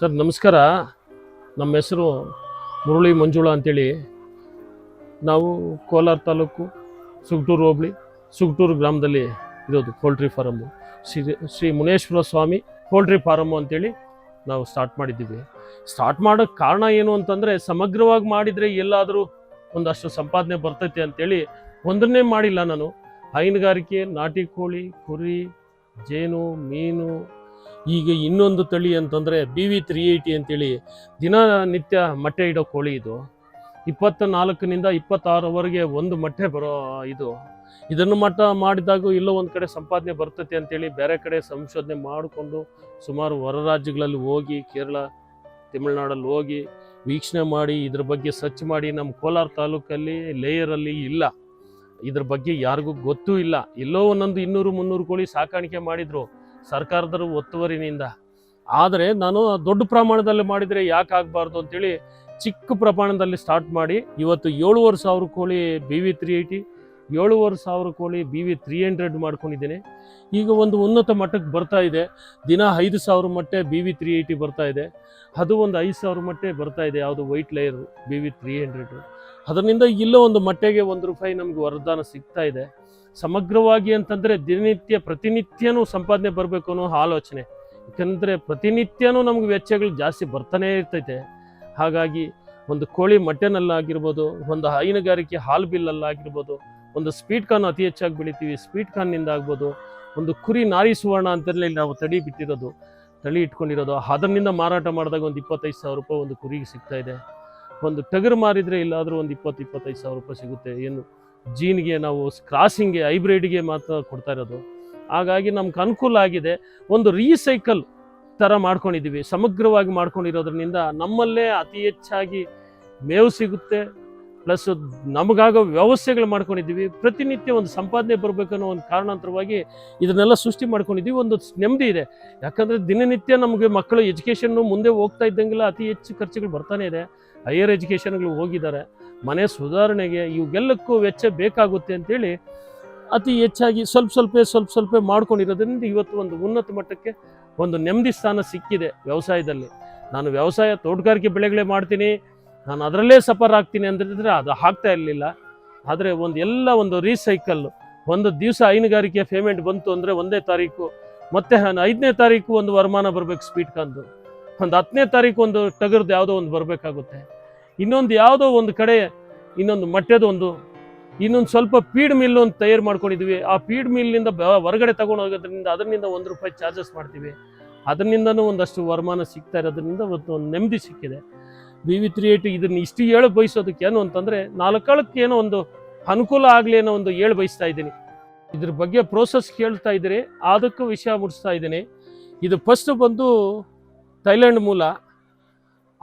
Sir, ನಮಸ್ಕಾರ. ನಮ್ಮ ಹೆಸರು ಮುರುಳಿ ಮಂಜುಳ ಅಂತೇಳಿ. ನಾವು ಕೋಲಾರ ತಾಲೂಕು ಸುಗ್ಟೂರು ಹೋಬಳಿ, ಸುಗ್ಟೂರು ಗ್ರಾಮದಲ್ಲಿ ಇರೋದು poultry farm Shri Shri Muneshwara Swamy poultry farm ಅಂತೇಳಿ ನಾವು ಸ್ಟಾರ್ಟ್ ಮಾಡಿದ್ದೀವಿ. ಸ್ಟಾರ್ಟ್ ಮಾಡೋಕ್ಕೆ ಕಾರಣ ಏನು ಅಂತಂದರೆ, ಸಮಗ್ರವಾಗಿ ಮಾಡಿದರೆ ಎಲ್ಲಾದರೂ ಒಂದಷ್ಟು ಸಂಪಾದನೆ ಬರ್ತೈತೆ ಅಂತೇಳಿ ಒಂದನ್ನೇ ಮಾಡಿಲ್ಲ ನಾನು. ಹೈನುಗಾರಿಕೆ, ನಾಟಿ ಕೋಳಿ, ಕುರಿ, ಜೇನು, ಮೀನು ಈಗ ಇನ್ನೊಂದು ತಳಿ ಅಂತಂದರೆ ಬಿ ವಿ ತ್ರೀ ಏಯ್ಟಿ ಅಂತೇಳಿ ದಿನನಿತ್ಯ ಮೊಟ್ಟೆ ಇಡೋ ಕೋಳಿ ಇದು. ಇಪ್ಪತ್ತ ನಾಲ್ಕನಿಂದ ಇಪ್ಪತ್ತಾರವರೆಗೆ ಒಂದು ಮೊಟ್ಟೆ ಬರೋ ಇದು. ಇದನ್ನು ಮಟ್ಟ ಮಾಡಿದಾಗ ಇಲ್ಲೋ ಒಂದು ಕಡೆ ಸಂಪಾದನೆ ಬರ್ತೈತೆ ಅಂತೇಳಿ ಬೇರೆ ಕಡೆ ಸಂಶೋಧನೆ ಮಾಡಿಕೊಂಡು ಸುಮಾರು ಹೊರ ರಾಜ್ಯಗಳಲ್ಲಿ ಹೋಗಿ, ಕೇರಳ, ತಮಿಳ್ನಾಡಲ್ಲಿ ಹೋಗಿ ವೀಕ್ಷಣೆ ಮಾಡಿ, ಇದ್ರ ಬಗ್ಗೆ ಸರ್ಚ್ ಮಾಡಿ. ನಮ್ಮ ಕೋಲಾರ ತಾಲೂಕಲ್ಲಿ ಲೇಯರಲ್ಲಿ ಇಲ್ಲ. ಇದ್ರ ಬಗ್ಗೆ ಯಾರಿಗೂ ಗೊತ್ತೂ ಇಲ್ಲ. ಎಲ್ಲೋ ಒಂದೊಂದು ಇನ್ನೂರು ಮುನ್ನೂರು ಕೋಳಿ ಸಾಕಾಣಿಕೆ ಮಾಡಿದ್ರು. ಸರ್ಕಾರದವರು ಒತ್ತುವರಿನಿಂದ. ಆದರೆ ನಾನು ದೊಡ್ಡ ಪ್ರಮಾಣದಲ್ಲಿ ಮಾಡಿದರೆ ಯಾಕೆ ಆಗಬಾರ್ದು ಅಂತೇಳಿ ಚಿಕ್ಕ ಪ್ರಮಾಣದಲ್ಲಿ ಸ್ಟಾರ್ಟ್ ಮಾಡಿ ಇವತ್ತು ಏಳುವರೆ ಸಾವಿರ ಕೋಳಿ ಬಿ ವಿ ತ್ರೀ ಏಯ್ಟಿ ಏಳುವರೆ ಸಾವಿರ ಕೋಳಿ ಬಿ ವಿ ತ್ರೀ ಹಂಡ್ರೆಡ್ ಮಾಡ್ಕೊಂಡಿದ್ದೀನಿ. ಈಗ ಒಂದು ಉನ್ನತ ಮಟ್ಟಕ್ಕೆ ಬರ್ತಾ ಇದೆ. ದಿನ ಐದು ಸಾವಿರ ಮಟ್ಟೆ ಬಿ ವಿ ತ್ರೀ ಏಯ್ಟಿ ಬರ್ತಾ ಇದೆ. ಅದು ಒಂದು ಐದು ಸಾವಿರ ಮಟ್ಟೆ ಬರ್ತಾ ಇದೆ ಯಾವುದು white layer B V three hundred ಅದರಿಂದ ಇಲ್ಲೋ ಒಂದು ಮಟ್ಟೆಗೆ ಒಂದು ರೂಪಾಯಿ ನಮಗೆ ವರದಾನ ಸಿಗ್ತಾ ಇದೆ. ಸಮಗ್ರವಾಗಿ ಅಂತಂದರೆ ದಿನನಿತ್ಯ ಪ್ರತಿನಿತ್ಯನೂ ಸಂಪಾದನೆ ಬರಬೇಕು ಅನ್ನೋ ಆಲೋಚನೆ. ಯಾಕಂದರೆ ಪ್ರತಿನಿತ್ಯನೂ ನಮ್ಗೆ ವೆಚ್ಚಗಳು ಜಾಸ್ತಿ ಬರ್ತಾನೇ ಇರ್ತೈತೆ. ಹಾಗಾಗಿ ಒಂದು ಕೋಳಿ ಮಟನಲ್ಲಾಗಿರ್ಬೋದು, ಒಂದು ಹೈನುಗಾರಿಕೆ ಹಾಲು ಬಿಲ್ಲಲ್ಲಾಗಿರ್ಬೋದು, ಒಂದು ಸ್ಪೀಡ್ ಕಾರ್ನ್ ಅತಿ ಹೆಚ್ಚಾಗಿ ಬೆಳಿತೀವಿ ಸ್ಪೀಡ್ ಕಾರ್ನಿಂದ ಆಗ್ಬೋದು, ಒಂದು ಕುರಿ ನಾರಿ ಸುವರ್ಣ ಅಂತಲೇ ನಾವು ತಳಿ ಬಿಟ್ಟಿರೋದು, ತಳಿ ಇಟ್ಕೊಂಡಿರೋದು ಅದರಿಂದ ಮಾರಾಟ ಮಾಡಿದಾಗ ಒಂದು ಇಪ್ಪತ್ತೈದು ಸಾವಿರ ರೂಪಾಯಿ ಒಂದು ಕುರಿಗೆ ಸಿಗ್ತಾ ಇದೆ. ಒಂದು ಟಗರು ಮಾರಿದರೆ ಇಲ್ಲಾದರೂ ಒಂದು ಇಪ್ಪತ್ತು, ಇಪ್ಪತ್ತೈದು ಸಾವಿರ ರೂಪಾಯಿ ಸಿಗುತ್ತೆ, ಏನು ಜೀನ್ಗೆ ನಾವು ಕ್ರಾಸಿಂಗ್ಗೆ ಹೈಬ್ರಿಡ್ಗೆ ಮಾತ್ರ ಕೊಡ್ತಾ ಇರೋದು. ಹಾಗಾಗಿ ನಮ್ಗೆ ಅನುಕೂಲ ಆಗಿದೆ. ಒಂದು ರೀಸೈಕಲ್ ಥರ ಮಾಡ್ಕೊಂಡಿದ್ದೀವಿ. ಸಮಗ್ರವಾಗಿ ಮಾಡ್ಕೊಂಡಿರೋದ್ರಿಂದ ನಮ್ಮಲ್ಲೇ ಅತಿ ಹೆಚ್ಚಾಗಿ ಮೇವು ಸಿಗುತ್ತೆ. ಪ್ಲಸ್ ನಮಗಾಗೋ ವ್ಯವಸ್ಥೆಗಳು ಮಾಡ್ಕೊಂಡಿದ್ದೀವಿ. ಪ್ರತಿನಿತ್ಯ ಒಂದು ಸಂಪಾದನೆ ಬರಬೇಕನ್ನೋ ಒಂದು ಕಾರಣಾಂತರವಾಗಿ ಇದನ್ನೆಲ್ಲ ಸೃಷ್ಟಿ ಮಾಡ್ಕೊಂಡಿದ್ದೀವಿ. ಒಂದು ನೆಮ್ಮದಿ ಇದೆ. ಯಾಕಂದರೆ ದಿನನಿತ್ಯ ನಮಗೆ ಮಕ್ಕಳು ಎಜುಕೇಷನ್ನು ಮುಂದೆ ಹೋಗ್ತಾ ಇದ್ದಂಗೆಲ್ಲ ಅತಿ ಹೆಚ್ಚು ಖರ್ಚುಗಳು ಬರ್ತಾನೆ ಇದೆ. ಹೈಯರ್ ಎಜುಕೇಷನ್ಗಳು ಹೋಗಿದ್ದಾರೆ. ಮನೆ ಸುಧಾರಣೆಗೆ ಇವೆಲ್ಲಕ್ಕೂ ವೆಚ್ಚ ಬೇಕಾಗುತ್ತೆ ಅಂತೇಳಿ ಅತಿ ಹೆಚ್ಚಾಗಿ ಸ್ವಲ್ಪ ಸ್ವಲ್ಪ ಸ್ವಲ್ಪ ಸ್ವಲ್ಪ ಮಾಡ್ಕೊಂಡಿರೋದ್ರಿಂದ ಇವತ್ತು ಒಂದು ಉನ್ನತ ಮಟ್ಟಕ್ಕೆ ಒಂದು ನೆಮ್ಮದಿ ಸ್ಥಾನ ಸಿಕ್ಕಿದೆ ವ್ಯವಸಾಯದಲ್ಲಿ. ನಾನು ವ್ಯವಸಾಯ ತೋಟಗಾರಿಕೆ ಬೆಳೆಗಳೇ ಮಾಡ್ತೀನಿ. ನಾನು ಅದರಲ್ಲೇ ಸಫರ್ ಆಗ್ತೀನಿ ಅಂದಿದ್ರೆ ಅದು ಆಗ್ತಾ ಇರಲಿಲ್ಲ. ಆದರೆ ಒಂದು ಎಲ್ಲ ಒಂದು ರೀಸೈಕಲ್ ಒಂದು ದಿವಸ ಹೈನುಗಾರಿಕೆ ಪೇಮೆಂಟ್ ಬಂತು ಅಂದರೆ ಒಂದೇ ತಾರೀಕು, ಮತ್ತೆ ಐದನೇ ತಾರೀಕು ಒಂದು ವರಮಾನ ಬರಬೇಕು ಸ್ಪೀಡ್ ಕಂದು. ಒಂದು ಹತ್ತನೇ ತಾರೀಕು ಒಂದು ಟಗರ್ದು ಯಾವುದೋ ಒಂದು ಬರಬೇಕಾಗುತ್ತೆ. ಇನ್ನೊಂದು ಯಾವುದೋ ಒಂದು ಕಡೆ, ಇನ್ನೊಂದು ಮಟ್ಟೆದು ಒಂದು, ಇನ್ನೊಂದು ಸ್ವಲ್ಪ ಪೀಡ್ ಮಿಲ್ ಒಂದು ತಯಾರು ಮಾಡ್ಕೊಂಡಿದ್ವಿ. ಆ ಪೀಡ್ ಮಿಲ್ನಿಂದ ಹೊರಗಡೆ ತಗೊಂಡು ಹೋಗೋದ್ರಿಂದ ಅದರಿಂದ ಒಂದು ರೂಪಾಯಿ ಚಾರ್ಜಸ್ ಮಾಡ್ತೀವಿ. ಅದರಿಂದನೂ ಒಂದಷ್ಟು ವರಮಾನ ಸಿಗ್ತಾ ಇರೋದ್ರಿಂದ ಇವತ್ತು ಒಂದು ನೆಮ್ಮದಿ ಸಿಕ್ಕಿದೆ. ಬಿ ವಿ ತ್ರೀ ಏಯ್ಟಿ ಇದನ್ನ ಇಷ್ಟು ಹೇಳಿ ಬಯಸೋದಕ್ಕೆ ಏನು ಅಂತಂದರೆ, ನಾಲ್ಕಾಳಕ್ಕೆ ಏನೋ ಒಂದು ಅನುಕೂಲ ಆಗಲಿ ಅನ್ನೋ ಒಂದು ಹೇಳಿ ಬಯಸ್ತಾ ಇದ್ದೀನಿ. ಇದ್ರ ಬಗ್ಗೆ ಪ್ರೋಸೆಸ್ ಕೇಳ್ತಾ ಇದ್ದೀರಿ, ಅದಕ್ಕೂ ವಿಷಯ ಮುಡಿಸ್ತಾ ಇದ್ದೀನಿ. ಇದು ಫಸ್ಟ್ ಬಂದು ಥೈಲ್ಯಾಂಡ್ ಮೂಲ.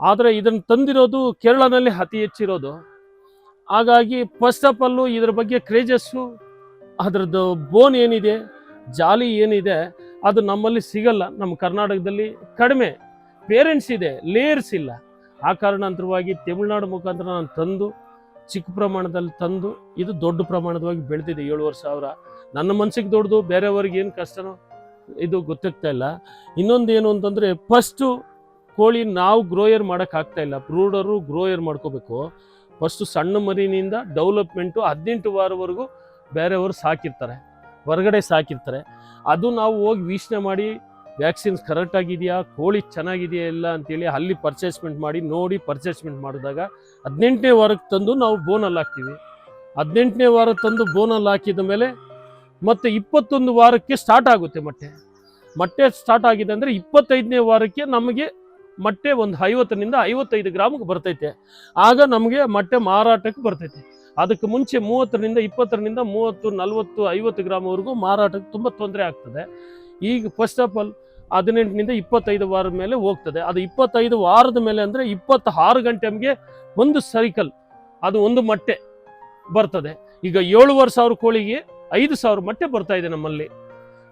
ಆದರೆ ಇದನ್ನು ತಂದಿರೋದು ಕೇರಳದಲ್ಲಿ ಅತಿ ಹೆಚ್ಚಿರೋದು. ಹಾಗಾಗಿ ಫಸ್ಟ್ ಆಫ್ ಆಲು ಇದ್ರ ಬಗ್ಗೆ ಕ್ರೇಜಸ್ಸು ಅದರದ್ದು ಬೋನ್ ಏನಿದೆ, ಜಾಲಿ ಏನಿದೆ, ಅದು ನಮ್ಮಲ್ಲಿ ಸಿಗಲ್ಲ. ನಮ್ಮ ಕರ್ನಾಟಕದಲ್ಲಿ ಕಡಿಮೆ ಪೇರೆಂಟ್ಸ್ ಇದೆ ಲೇಯರ್ಸ್ ಇಲ್ಲ. ಆ ಕಾರಣಾಂತರವಾಗಿ ತಮಿಳುನಾಡು ಮುಖಾಂತರ ನಾನು ತಂದು, ಚಿಕ್ಕ ಪ್ರಮಾಣದಲ್ಲಿ ತಂದು, ಇದು ದೊಡ್ಡ ಪ್ರಮಾಣದವಾಗಿ ಬೆಳೆದಿದೆ ಏಳುವರೆ ಸಾವಿರ. ನನ್ನ ಮನ್ಸಿಗೆ ದೊಡ್ಡದು, ಬೇರೆಯವ್ರಿಗೆ ಏನು ಕಷ್ಟನೋ, ಇದು ಗೊತ್ತಾಗ್ತಾ ಇಲ್ಲ. ಇನ್ನೊಂದು ಏನು ಅಂತಂದರೆ ಫಸ್ಟು ಕೋಳಿ ನಾವು ಗ್ರೋಯರ್ ಮಾಡೋಕ್ಕಾಗ್ತಾ ಇಲ್ಲ. ಬ್ರೂಡರು ಗ್ರೋಯರ್ ಮಾಡ್ಕೋಬೇಕು. ಫಸ್ಟು ಸಣ್ಣ ಮರಿನಿಂದ ಡೆವಲಪ್ಮೆಂಟು ಹದಿನೆಂಟು ವಾರವರೆಗೂ ಬೇರೆಯವರು ಸಾಕಿರ್ತಾರೆ. ಹೊರಗಡೆ ಸಾಕಿರ್ತಾರೆ. ಅದು ನಾವು ಹೋಗಿ ವೀಕ್ಷಣೆ ಮಾಡಿ ವ್ಯಾಕ್ಸಿನ್ಸ್ ಕರೆಕ್ಟಾಗಿದೆಯಾ ಕೋಳಿ ಚೆನ್ನಾಗಿದೆಯಾ ಇಲ್ಲ ಅಂತೇಳಿ ಅಲ್ಲಿ ಪರ್ಚೇಸ್ಮೆಂಟ್ ಮಾಡಿ, ನೋಡಿ ಪರ್ಚೇಸ್ಮೆಂಟ್ ಮಾಡಿದಾಗ ಹದಿನೆಂಟನೇ ವಾರಕ್ಕೆ ತಂದು ನಾವು ಬೋನಲ್ಲಿ ಹಾಕ್ತೀವಿ. ಹದಿನೆಂಟನೇ ವಾರ ತಂದು ಬೋನಲ್ಲಿ ಹಾಕಿದ ಮೇಲೆ ಮತ್ತೆ ಇಪ್ಪತ್ತೊಂದು ವಾರಕ್ಕೆ ಸ್ಟಾರ್ಟ್ ಆಗುತ್ತೆ ಮೊಟ್ಟೆ. ಮೊಟ್ಟೆ ಸ್ಟಾರ್ಟ್ ಆಗಿದೆ ಅಂದರೆ ಇಪ್ಪತ್ತೈದನೇ ವಾರಕ್ಕೆ ನಮಗೆ ಮೊಟ್ಟೆ ಒಂದು ಐವತ್ತರಿಂದ ಐವತ್ತೈದು ಗ್ರಾಮ್ಗೆ ಬರ್ತೈತೆ. ಆಗ ನಮಗೆ ಮೊಟ್ಟೆ ಮಾರಾಟಕ್ಕೆ ಬರ್ತೈತೆ. ಅದಕ್ಕೆ ಮುಂಚೆ ಮೂವತ್ತರಿಂದ ಇಪ್ಪತ್ತರಿಂದ ಮೂವತ್ತು, ನಲವತ್ತು, ಐವತ್ತು ಗ್ರಾಮ್ವರೆಗೂ ಮಾರಾಟಕ್ಕೆ ತುಂಬ ತೊಂದರೆ ಆಗ್ತದೆ. ಈಗ ಫಸ್ಟ್ ಆಫ್ ಆಲ್ ಹದಿನೆಂಟರಿಂದ ಇಪ್ಪತ್ತೈದು ವಾರದ ಮೇಲೆ ಹೋಗ್ತದೆ. ಅದು ಇಪ್ಪತ್ತೈದು ವಾರದ ಮೇಲೆ ಅಂದರೆ ಇಪ್ಪತ್ತಾರು ಗಂಟೆಗೆ ಒಂದು ಸೈಕಲ್ ಅದು ಒಂದು ಮೊಟ್ಟೆ ಬರ್ತದೆ. ಈಗ ಏಳುವರೆ ಸಾವಿರ ಕೋಳಿಗೆ ಐದು ಸಾವಿರ ಮೊಟ್ಟೆ ಬರ್ತಾ ನಮ್ಮಲ್ಲಿ.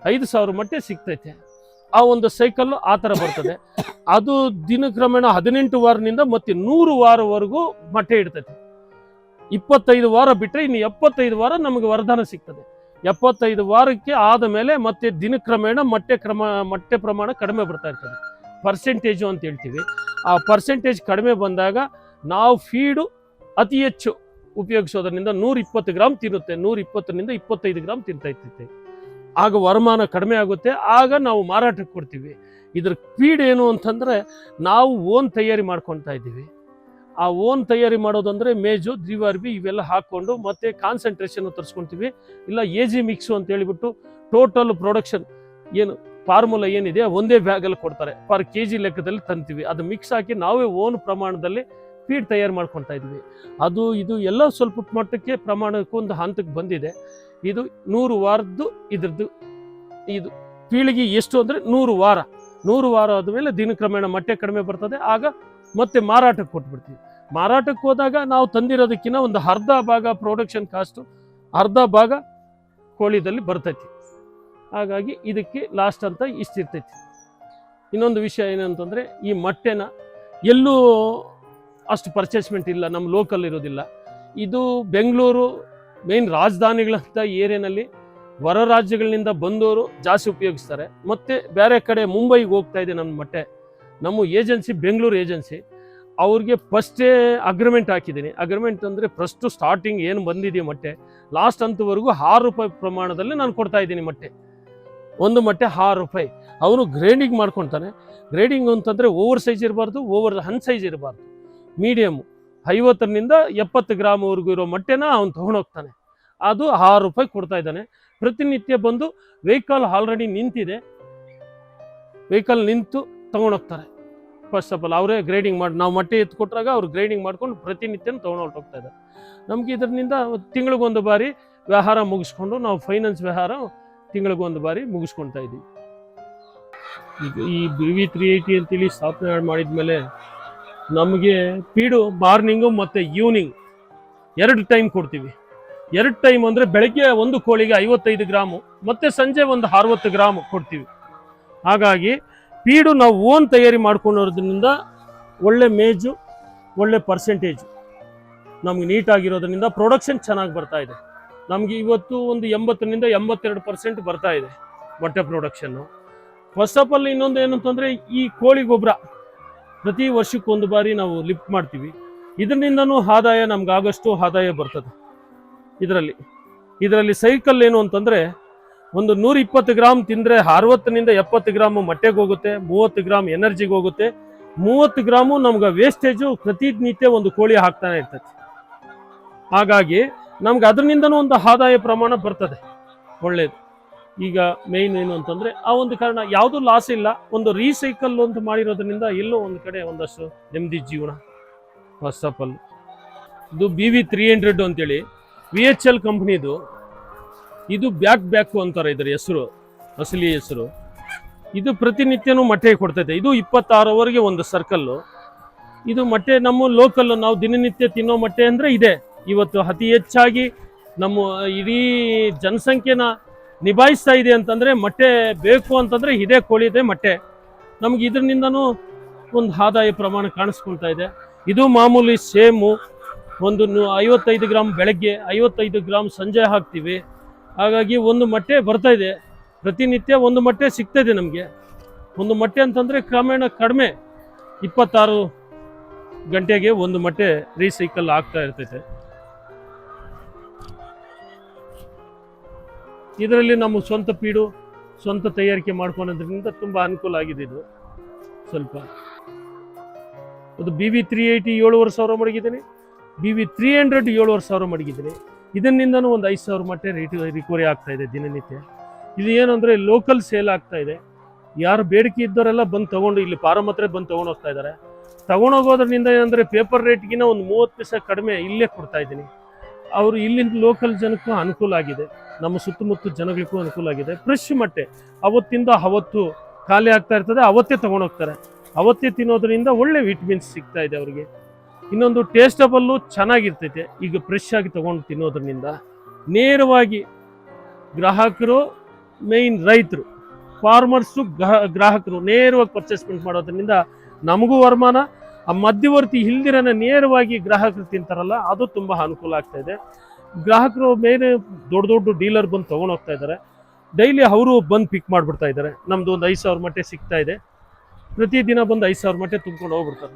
ಐದು ಸಾವಿರ ಮೊಟ್ಟೆ ಸಿಗ್ತೈತೆ. ಆ ಒಂದು ಸೈಕಲ್ ಆ ಥರ ಬರ್ತದೆ. ಅದು ದಿನಕ್ರಮೇಣ ಹದಿನೆಂಟು ವಾರದಿಂದ ಮತ್ತೆ ನೂರು ವಾರವರೆಗೂ ಮೊಟ್ಟೆ ಇಡ್ತೈತಿ. ಇಪ್ಪತ್ತೈದು ವಾರ ಬಿಟ್ಟರೆ ಇನ್ನು ಎಪ್ಪತ್ತೈದು ವಾರ ನಮಗೆ ವರದಾನ ಸಿಗ್ತದೆ. ಎಪ್ಪತ್ತೈದು ವಾರಕ್ಕೆ ಆದ ಮೇಲೆ ಮತ್ತೆ ದಿನಕ್ರಮೇಣ ಮೊಟ್ಟೆ ಕ್ರಮ, ಮೊಟ್ಟೆ ಪ್ರಮಾಣ ಕಡಿಮೆ ಬರ್ತಾ ಇರ್ತದೆ. ಪರ್ಸೆಂಟೇಜು ಅಂತ ಹೇಳ್ತೀವಿ. ಆ ಪರ್ಸೆಂಟೇಜ್ ಕಡಿಮೆ ಬಂದಾಗ ನಾವು ಫೀಡು ಅತಿ ಹೆಚ್ಚು ಉಪಯೋಗಿಸೋದ್ರಿಂದ ನೂರ ಇಪ್ಪತ್ತು ಗ್ರಾಮ್ ತಿನ್ನುತ್ತೆ. ನೂರ ಇಪ್ಪತ್ತರಿಂದ ಇಪ್ಪತ್ತೈದು ಗ್ರಾಮ್ ತಿಂತಾ ಇರ್ತೈತೆ. ಆಗ ವರಮಾನ ಕಡಿಮೆ ಆಗುತ್ತೆ. ಆಗ ನಾವು ಮಾರಾಟಕ್ಕೆ ಕೊಡ್ತೀವಿ. ಇದ್ರ ಏನು ಅಂತಂದರೆ ನಾವು ಓನ್ ತಯಾರಿ ಮಾಡ್ಕೊತಾ ಇದ್ದೀವಿ. ಆ ಓನ್ ತಯಾರಿ ಮಾಡೋದಂದರೆ ಮೇಜು, ದ್ವಿವಾರ್ಬಿ ಇವೆಲ್ಲ ಹಾಕ್ಕೊಂಡು ಮತ್ತೆ ಕಾನ್ಸಂಟ್ರೇಷನ್ ತರಿಸ್ಕೊತೀವಿ. ಇಲ್ಲ ಎ ಜಿ ಮಿಕ್ಸು ಅಂತ ಹೇಳಿಬಿಟ್ಟು ಟೋಟಲ್ ಪ್ರೊಡಕ್ಷನ್ ಏನು ಫಾರ್ಮುಲಾ ಏನಿದೆ ಒಂದೇ ಬ್ಯಾಗಲ್ಲಿ ಕೊಡ್ತಾರೆ. ಪರ್ ಕೆ ಜಿ ಲೆಕ್ಕದಲ್ಲಿ ತಂತೀವಿ. ಅದು ಮಿಕ್ಸ್ ಹಾಕಿ ನಾವೇ ಓನ್ ಪ್ರಮಾಣದಲ್ಲಿ ಫೀಡ್ ತಯಾರು ಮಾಡ್ಕೊತಾ ಇದ್ವಿ ಅದು, ಇದು ಎಲ್ಲ ಸ್ವಲ್ಪ ಮಟ್ಟಕ್ಕೆ ಪ್ರಮಾಣಕ್ಕೆ ಒಂದು ಹಂತಕ್ಕೆ ಬಂದಿದೆ. ಇದು ನೂರು ವಾರದ್ದು ಇದ್ರದ್ದು ಇದು, ಪೀಳಿಗೆ ಎಷ್ಟು ಅಂದರೆ ನೂರು ವಾರ. ನೂರು ವಾರ ಆದಮೇಲೆ ದಿನಕ್ರಮೇಣ ಮೊಟ್ಟೆ ಕಡಿಮೆ ಬರ್ತದೆ. ಆಗ ಮತ್ತೆ ಮಾರಾಟಕ್ಕೆ ಕೊಟ್ಬಿಡ್ತೀವಿ. ಮಾರಾಟಕ್ಕೆ ಹೋದಾಗ ನಾವು ತಂದಿರೋದಕ್ಕಿಂತ ಒಂದು ಅರ್ಧ ಭಾಗ ಪ್ರೊಡಕ್ಷನ್ ಕಾಸ್ಟು ಅರ್ಧ ಭಾಗ ಕೋಳಿದಲ್ಲಿ ಬರ್ತೈತಿ. ಹಾಗಾಗಿ ಇದಕ್ಕೆ ಲಾಸ್ಟ್ ಅಂತ ಇಷ್ಟಿರ್ತೈತಿ. ಇನ್ನೊಂದು ವಿಷಯ ಏನಂತಂದರೆ, ಈ ಮೊಟ್ಟೆನ ಎಲ್ಲೂ ಅಷ್ಟು ಪರ್ಚೇಸ್ಮೆಂಟ್ ಇಲ್ಲ, ನಮ್ಮ ಲೋಕಲ್ ಇರೋದಿಲ್ಲ. ಇದು ಬೆಂಗಳೂರು ಮೇನ್ ರಾಜಧಾನಿಗಳಂಥ ಏರಿಯಾನಲ್ಲಿ ಹೊರ ರಾಜ್ಯಗಳಿಂದ ಬಂದವರು ಜಾಸ್ತಿ ಉಪಯೋಗಿಸ್ತಾರೆ. ಮತ್ತು ಬೇರೆ ಕಡೆ ಮುಂಬೈಗೆ ಹೋಗ್ತಾ ಇದೆ ನನ್ನ ಮಟ್ಟೆ. ನಮ್ಮ ಏಜೆನ್ಸಿ ಬೆಂಗಳೂರು ಏಜೆನ್ಸಿ. ಅವ್ರಿಗೆ ಫಸ್ಟೇ ಅಗ್ರಿಮೆಂಟ್ ಹಾಕಿದ್ದೀನಿ. ಅಗ್ರಿಮೆಂಟ್ ಅಂದರೆ ಫಸ್ಟು ಸ್ಟಾರ್ಟಿಂಗ್ ಏನು ಬಂದಿದೆಯೋ ಮೊಟ್ಟೆ. ಲಾಸ್ಟ್ ಅಂತವರೆಗೂ ಆರು ರೂಪಾಯಿ ಪ್ರಮಾಣದಲ್ಲಿ ನಾನು ಕೊಡ್ತಾ ಇದ್ದೀನಿ ಮೊಟ್ಟೆ. ಒಂದು ಮೊಟ್ಟೆ ಆರು ರೂಪಾಯಿ. ಅವನು ಗ್ರೇಡಿಂಗ್ ಮಾಡ್ಕೊತಾನೆ. ಗ್ರೇಡಿಂಗ್ ಅಂತಂದರೆ ಓವರ್ ಸೈಜ್ ಇರಬಾರ್ದು ಓವರ್ ಹನ್ ಸೈಜ್ ಇರಬಾರ್ದು. ಮೀಡಿಯಮ್ಮು ಐವತ್ತರಿಂದ ಎಪ್ಪತ್ತು ಗ್ರಾಮ್ವರೆಗೂ ಇರೋ ಮೊಟ್ಟೆನ ಅವನು ತೊಗೊಂಡೋಗ್ತಾನೆ. ಅದು ಆರು ರೂಪಾಯಿ ಕೊಡ್ತಾ ಇದ್ದಾನೆ. ಪ್ರತಿನಿತ್ಯ ಬಂದು ವೆಹಿಕಲ್ ಆಲ್ರೆಡಿ ನಿಂತಿದೆ. ವೆಹಿಕಲ್ ನಿಂತು ತೊಗೊಂಡೋಗ್ತಾರೆ. ಫಸ್ಟ್ ಆಫ್ ಆಲ್ ಅವರೇ ಗ್ರೇಡಿಂಗ್ ಮಾಡಿ, ನಾವು ಮಟ್ಟಿ ಎತ್ತು ಕೊಟ್ಟಾಗ ಅವ್ರು ಗ್ರೇಡಿಂಗ್ ಮಾಡ್ಕೊಂಡು ಪ್ರತಿನಿತ್ಯನೂ ತೊಗೊಂಡು ಹೊರಟೋಗ್ತಾ ಇದ್ದಾರೆ. ನಮಗೆ ಇದರಿಂದ ತಿಂಗಳಿಗೊಂದು ಬಾರಿ ವ್ಯವಹಾರ ಮುಗಿಸ್ಕೊಂಡು, ನಾವು ಫೈನಾನ್ಸ್ ವ್ಯವಹಾರ ತಿಂಗಳಿಗೊಂದು ಬಾರಿ ಮುಗಿಸ್ಕೊಳ್ತಾ ಇದ್ದೀವಿ. ಈಗ ಈ ಬಿ ವಿ ತ್ರೀ ಏಯ್ಟಿ ಅಂತೇಳಿ ಸ್ಥಾಪನೆ ಮಾಡಿದ್ಮೇಲೆ ನಮಗೆ ಪೀಡು ಮಾರ್ನಿಂಗು ಮತ್ತು ಈವ್ನಿಂಗ್ ಎರಡು ಟೈಮ್ ಕೊಡ್ತೀವಿ. ಎರಡು ಟೈಮ್ ಅಂದರೆ ಬೆಳಗ್ಗೆ ಒಂದು ಕೋಳಿಗೆ ಐವತ್ತೈದು ಗ್ರಾಮು, ಮತ್ತು ಸಂಜೆ ಒಂದು ಅರವತ್ತು ಗ್ರಾಮು ಕೊಡ್ತೀವಿ. ಹಾಗಾಗಿ ಪೀಡು ನಾವು ಓನ್ ತಯಾರಿ ಮಾಡ್ಕೊಂಡಿರೋದ್ರಿಂದ ಒಳ್ಳೆ ಮೇಜು, ಒಳ್ಳೆ ಪರ್ಸೆಂಟೇಜು ನಮ್ಗೆ ನೀಟಾಗಿರೋದ್ರಿಂದ ಪ್ರೊಡಕ್ಷನ್ ಚೆನ್ನಾಗಿ ಬರ್ತಾ ಇದೆ. ನಮಗೆ ಇವತ್ತು ಒಂದು ಎಂಬತ್ತರಿಂದ ಎಂಬತ್ತೆರಡು ಪರ್ಸೆಂಟ್ ಬರ್ತಾ ಇದೆ ಮೊಟ್ಟೆ ಪ್ರೊಡಕ್ಷನ್ನು ಫಸ್ಟ್ ಆಫ್ ಆಲ್ ಇನ್ನೊಂದು ಏನಂತಂದರೆ ಈ ಕೋಳಿ ಗೊಬ್ಬರ ಪ್ರತಿ ವರ್ಷಕ್ಕೊಂದು ಬಾರಿ ನಾವು ಲಿಫ್ಟ್ ಮಾಡ್ತೀವಿ. ಇದರಿಂದನೂ ಆದಾಯ ನಮ್ಗೆ ಆಗಷ್ಟು ಆದಾಯ ಬರ್ತದೆ. ಇದರಲ್ಲಿ. ಇದರಲ್ಲಿ ಸೈಕಲ್ ಏನು ಅಂತಂದರೆ, ಒಂದು ನೂರ ಇಪ್ಪತ್ತು ಗ್ರಾಮ್ ತಿಂದರೆ ಅರವತ್ತರಿಂದ ಎಪ್ಪತ್ತು ಗ್ರಾಮು ಮೊಟ್ಟೆಗೆ ಹೋಗುತ್ತೆ, ಮೂವತ್ತು ಗ್ರಾಮ್ ಎನರ್ಜಿಗೆ ಹೋಗುತ್ತೆ, ಮೂವತ್ತು ಗ್ರಾಮು ನಮ್ಗೆ ವೇಸ್ಟೇಜು ಪ್ರತಿನಿತ್ಯ ಒಂದು ಕೋಳಿ ಹಾಕ್ತಾನೆ ಇರ್ತದೆ ಹಾಗಾಗಿ ನಮ್ಗೆ ಅದರಿಂದನೂ ಒಂದು ಆದಾಯ ಪ್ರಮಾಣ ಬರ್ತದೆ ಒಳ್ಳೆಯದು ಈಗ ಮೇಯ್ನ್ ಏನು ಅಂತಂದರೆ, ಆ ಒಂದು ಕಾರಣ ಯಾವುದೂ ಲಾಸ್ ಇಲ್ಲ, ಒಂದು ರೀಸೈಕಲ್ ಅಂತ ಮಾಡಿರೋದ್ರಿಂದ ಎಲ್ಲೋ ಒಂದು ಕಡೆ ಒಂದಷ್ಟು ನೆಮ್ಮದಿ ಜೀವನ ಫಸ್ಟ್ ಆಫ್ ಆಲ್ ಇದು ಬಿ ವಿ ತ್ರೀ ಹಂಡ್ರೆಡ್ ಅಂತೇಳಿ. ವಿ ಎಚ್ ಎಲ್ ಕಂಪ್ನಿದು ಇದು ಬ್ಯಾಕ್ ಬ್ಯಾಕು ಅಂತಾರೆ ಇದರ ಹೆಸರು, ಅಸಲಿ ಹೆಸರು. ಇದು ಪ್ರತಿನಿತ್ಯನೂ ಮೊಟ್ಟೆ ಕೊಡ್ತೈತೆ. ಇದು ಇಪ್ಪತ್ತಾರವರೆಗೆ ಒಂದು ಸರ್ಕಲ್ಲು ಇದು ಮೊಟ್ಟೆ ನಮ್ಮ ಲೋಕಲ್ ನಾವು ದಿನನಿತ್ಯ ತಿನ್ನೋ ಮೊಟ್ಟೆ ಅಂದರೆ ಇದೆ. ಇವತ್ತು ಅತಿ ಹೆಚ್ಚಾಗಿ ನಮ್ಮ ಇಡೀ ಜನಸಂಖ್ಯೆನ ನಿಭಾಯಿಸ್ತಾ ಇದೆ ಅಂತಂದರೆ ಮೊಟ್ಟೆ ಬೇಕು ಅಂತಂದರೆ ಇದೇ ಕೋಳಿದೆ ಮೊಟ್ಟೆ ನಮ್ಗೆ ಇದರಿಂದನೂ ಒಂದು ಆದಾಯ ಪ್ರಮಾಣ ಕಾಣಿಸ್ಕೊಳ್ತಾ ಇದೆ. ಇದು ಮಾಮೂಲಿ ಸೇಮು. ಒಂದು ಐವತ್ತೈದು ಗ್ರಾಮ್ ಬೆಳಗ್ಗೆ ಐವತ್ತೈದು ಗ್ರಾಮ್ ಸಂಜೆ ಹಾಕ್ತೀವಿ. ಹಾಗಾಗಿ ಒಂದು ಮೊಟ್ಟೆ ಬರ್ತಾ ಇದೆ. ಪ್ರತಿನಿತ್ಯ ಒಂದು ಮೊಟ್ಟೆ ಇದೆ ನಮಗೆ. ಒಂದು ಮೊಟ್ಟೆ ಅಂತಂದರೆ ಕ್ರಮೇಣ ಕಡಿಮೆ ಇಪ್ಪತ್ತಾರು ಗಂಟೆಗೆ ಒಂದು ಮೊಟ್ಟೆ ರೀಸೈಕಲ್ ಆಗ್ತಾ ಇರ್ತೈತೆ. ಇದರಲ್ಲಿ ನಮ್ಮ ಸ್ವಂತ ಪೀಡು, ಸ್ವಂತ ತಯಾರಿಕೆ ಮಾಡ್ಕೊಳೋದ್ರಿಂದ ತುಂಬ ಅನುಕೂಲ ಆಗಿದೆ ಇದು. ಸ್ವಲ್ಪ. ಅದು ಬಿ ವಿ ತ್ರೀ ಏಯ್ಟಿ ಏಳುವರೆ ಸಾವಿರ ಮಡಗಿದ್ದೀನಿ. ಬಿ ವಿ ತ್ರೀ ಹಂಡ್ರೆಡ್ ಏಳುವರೆ ಸಾವಿರ ಮಡಗಿದ್ದೀನಿ ಇದನ್ನಿಂದನೂ ಒಂದು ಐದು ಸಾವಿರ ಮಟ್ಟ ರೇಟ್ ರಿಕವರಿ ಆಗ್ತಾ ಇದೆ ದಿನನಿತ್ಯ. ಇಲ್ಲಿ ಏನಂದರೆ ಲೋಕಲ್ ಸೇಲ್ ಆಗ್ತಾ ಇದೆ. ಯಾರು ಬೇಡಿಕೆ ಇದ್ದವರೆಲ್ಲ ಬಂದು ತೊಗೊಂಡು ಇಲ್ಲಿ ಫಾರಮ್ ಹತ್ರ ಬಂದು ತೊಗೊಂಡು ಹೋಗ್ತಾ ಇದ್ದಾರೆ. ತಗೊಂಡೋಗೋದ್ರಿಂದ ಏನಂದರೆ ಪೇಪರ್ ರೇಟ್ಗಿನ ಒಂದು ಮೂವತ್ತು ಪೈಸೆ ಕಡಿಮೆ ಇಲ್ಲೇ ಕೊಡ್ತಾ ಇದ್ದೀನಿ. ಅವರು ಇಲ್ಲಿಂದ ಲೋಕಲ್ ಜನಕ್ಕೂ ಅನುಕೂಲ ಆಗಿದೆ. ನಮ್ಮ ಸುತ್ತಮುತ್ತ ಜನಗಳಿಗೂ ಅನುಕೂಲ ಆಗಿದೆ. ಫ್ರೆಶ್ ಮಟ್ಟೆ. ಅವತ್ತಿಂದ ಅವತ್ತು ಖಾಲಿ ಆಗ್ತಾ ಇರ್ತದೆ, ಅವತ್ತೇ ತೊಗೊಂಡೋಗ್ತಾರೆ ಅವತ್ತೇ ತಿನ್ನೋದ್ರಿಂದ ಒಳ್ಳೆ ವಿಟಮಿನ್ಸ್ ಸಿಗ್ತಾ ಇದೆ ಅವರಿಗೆ. ಇನ್ನೊಂದು ಟೇಸ್ಟಬಲ್ಲು ಚೆನ್ನಾಗಿರ್ತೈತೆ. ಈಗ ಫ್ರೆಶ್ ಆಗಿ ತೊಗೊಂಡು ತಿನ್ನೋದ್ರಿಂದ ನೇರವಾಗಿ ಗ್ರಾಹಕರು ಮೇಯ್ನ್ ರೈತರು ಫಾರ್ಮರ್ಸು ಗ್ರಾಹಕರು ನೇರವಾಗಿ ಪರ್ಚೇಸ್ಮೆಂಟ್ ಮಾಡೋದ್ರಿಂದ ನಮಗೂ ವರಮಾನ. ಆ ಮಧ್ಯವರ್ತಿ ಇಲ್ದಿರನ ನೇರವಾಗಿ ಗ್ರಾಹಕರು ತಿಂತಾರಲ್ಲ, ಅದು ತುಂಬ ಅನುಕೂಲ ಆಗ್ತಾ ಇದೆ. ಗ್ರಾಹಕರು ಮೇಲೆ ದೊಡ್ಡ ದೊಡ್ಡ ಡೀಲರ್ ಬಂದು ತೊಗೊಂಡು ಹೋಗ್ತಾ ಇದ್ದಾರೆ ಡೈಲಿ ಅವರು ಬಂದು ಪಿಕ್ ಮಾಡಿಬಿಡ್ತಾ ಇದ್ದಾರೆ ನಮ್ಮದು ಒಂದು ಐದು ಸಾವಿರ ಮಟ್ಟೆ ಸಿಗ್ತಾ ಇದೆ. ಪ್ರತಿದಿನ ಬಂದು ಐದು ಸಾವಿರ ಮಟ್ಟೆ ತುಂಬ್ಕೊಂಡು ಹೋಗ್ಬಿಡ್ತಾರೆ.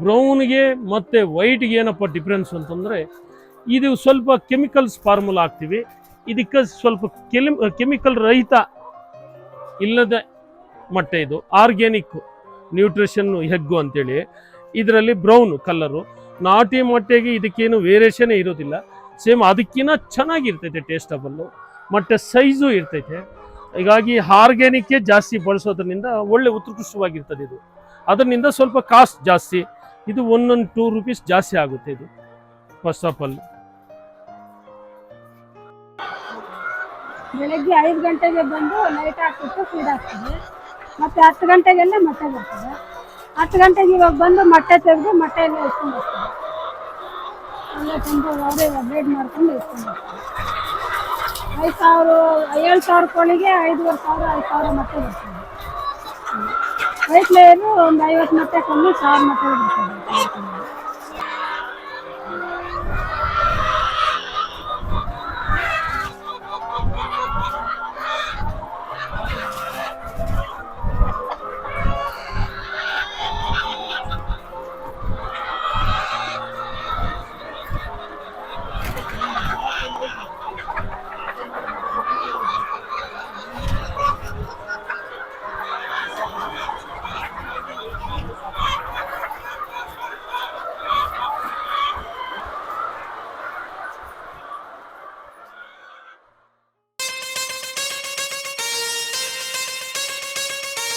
ಬ್ರೌನ್ಗೆ ಮತ್ತು ವೈಟ್ಗೆ ಏನಪ್ಪ ಡಿಫ್ರೆನ್ಸ್ ಅಂತಂದರೆ, ಇದು ಸ್ವಲ್ಪ ಕೆಮಿಕಲ್ಸ್ ಫಾರ್ಮುಲಾ ಹಾಕ್ತೀವಿ. ಇದಕ್ಕೆ ಸ್ವಲ್ಪ ಕೆಲಿ ಕೆಮಿಕಲ್ ರಹಿತ ಇಲ್ಲದ ಮೊಟ್ಟೆ ಇದು. ಆರ್ಗ್ಯಾನಿಕ್ ನ್ಯೂಟ್ರಿಷನ್ನು ಹೆಗ್ಗು ಅಂತೇಳಿ. ಇದರಲ್ಲಿ ಬ್ರೌನ್ ಕಲ್ಲರು ನಾಟಿ ಮೊಟ್ಟೆಗೆ ಇದಕ್ಕೇನು ವೇರಿಯೇಷನೇ ಇರೋದಿಲ್ಲ. ಸೇಮ್ ಅದಕ್ಕಿಂತ ಚೆನ್ನಾಗಿರ್ತೈತೆ ಟೇಸ್ಟಬಲ್ಲು ಮೊಟ್ಟೆ ಸೈಜು ಇರ್ತೈತೆ. ಹೀಗಾಗಿ ಆರ್ಗ್ಯಾನಿಕ್ಕೇ ಜಾಸ್ತಿ ಬಳಸೋದ್ರಿಂದ ಒಳ್ಳೆ ಉತ್ಕೃಷ್ಟವಾಗಿರ್ತದೆ ಇದು. ಅದರಿಂದ ಸ್ವಲ್ಪ ಕಾಸ್ಟ್ ಜಾಸ್ತಿ. ಇದು ಒಂದೊಂದು ಟೂ ರುಪೀಸ್ ಜಾಸ್ತಿ ಆಗುತ್ತೆ ಇದು ಫಸ್ಟ್ ಆಫ್ ಆಲ್ ಬೆಳಗ್ಗೆ ಐದು ಗಂಟೆಗೆ ಬಂದು ಲೈಟ್ ಹಾಕ್ಬಿಟ್ಟು ಫೀಡ್ ಹಾಕ್ತೀವಿ ಮತ್ತೆ ಹತ್ತು ಗಂಟೆಗೆಲ್ಲ ಮೊಟ್ಟೆ ಬರ್ತದೆ. ಹತ್ತು ಗಂಟೆಗೆ ಇವಾಗ ಬಂದು ಮೊಟ್ಟೆ ತೆಗೆದು ಮೊಟ್ಟೆ ಎಲ್ಲ ಇಟ್ಕೊಂಡು ಹೋಗ್ತಾರೆ ಎಲ್ಲ ತಂದು ಅವರೇ ಬ್ರೇಡ್ ಮಾಡ್ಕೊಂಡು ಇಟ್ಕೊಂಡು ಹೋಗ್ತಾರೆ ಐದು ಸಾವಿರ, ಏಳು ಸಾವಿರ ಕೋಳಿಗೆ ಐದುವರೆ ಸಾವಿರ, ಐದು ಸಾವಿರ ಮೊಟ್ಟೆ ಬರ್ತದೆ. ವೈಟ್ ಒಂದು ಐವತ್ತು ಮೊಟ್ಟೆ ಕೊಂಡು ಸಾವಿರ